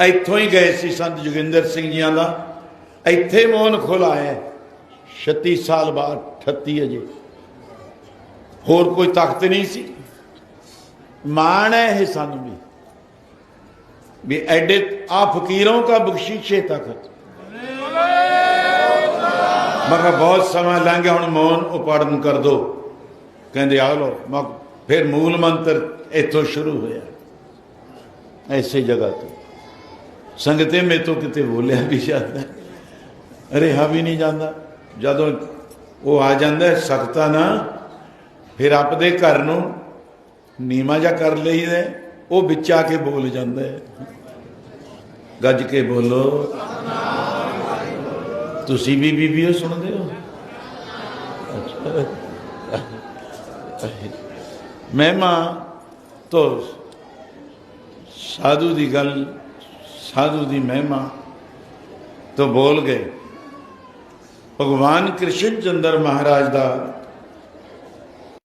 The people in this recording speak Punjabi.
ਇੱਥੋਂ ਹੀ ਗਏ ਸੀ ਸੰਤ ਜੋਗਿੰਦਰ ਸਿੰਘ ਜੀਆਂ ਦਾ। ਇੱਥੇ ਮੋਹਨ ਖੁਲਾਇਆ 36 ਸਾਲ ਬਾਅਦ 38 ਅਜੇ ਹੋਰ ਕੋਈ ਤਾਕਤ ਨਹੀਂ ਸੀ। ਮਾਣ ਹੈ ਇਹ ਸਾਨੂੰ ਵੀ ਵੀ ਐਡੇ ਆ ਫਕੀਰੋਂ ਕਾ ਬਖਸ਼ੀਸ਼ੇ ਤਖਤ। ਮੈਂ ਕਿਹਾ ਬਹੁਤ ਸਮਾਂ ਲੰਘ ਗਿਆ, ਹੁਣ ਮੌਨ ਉਪਾੜਨ ਕਰ ਦੋ। ਕਹਿੰਦੇ, ਆ ਲੋ ਮੈਂ ਫਿਰ ਮੂਲ ਮੰਤਰ ਇੱਥੋਂ ਸ਼ੁਰੂ ਹੋਇਆ। ਐਸੇ ਜਗ੍ਹਾ ਤੋਂ। ਸੰਗਤੇ ਮੇ ਤੋਂ ਕਿਤੇ ਬੋਲਿਆ ਵੀ ਜਾਂਦਾ। ਰਿਹਾ ਵੀ ਨਹੀਂ ਜਾਂਦਾ। ਜਦੋਂ ਉਹ ਆ ਜਾਂਦਾ ਸਖਤਾ ਨਾ, ਫਿਰ ਆਪਦੇ ਘਰ ਨੂੰ ਨੀਮਾ ਜਾ ਕਰ ਲਈਦਾ ਉਹ ਵਿੱਚ ਆ ਕੇ ਬੋਲ ਜਾਂਦਾ ਹੈ। ਗੱਜ ਕੇ ਬੋਲੋ, ਤੁਸੀਂ ਵੀ ਬੀਬੀਓ ਸੁਣਦੇ ਹੋ? ਅੱਛਾ ਮਹਿਮਾ, ਤੋਂ ਸਾਧੂ ਦੀ ਗੱਲ ਸਾਧੂ ਦੀ ਮਹਿਮਾ ਤੋਂ ਬੋਲ ਗਏ। ਭਗਵਾਨ ਕ੍ਰਿਸ਼ਨ ਚੰਦਰ ਮਹਾਰਾਜ ਦਾ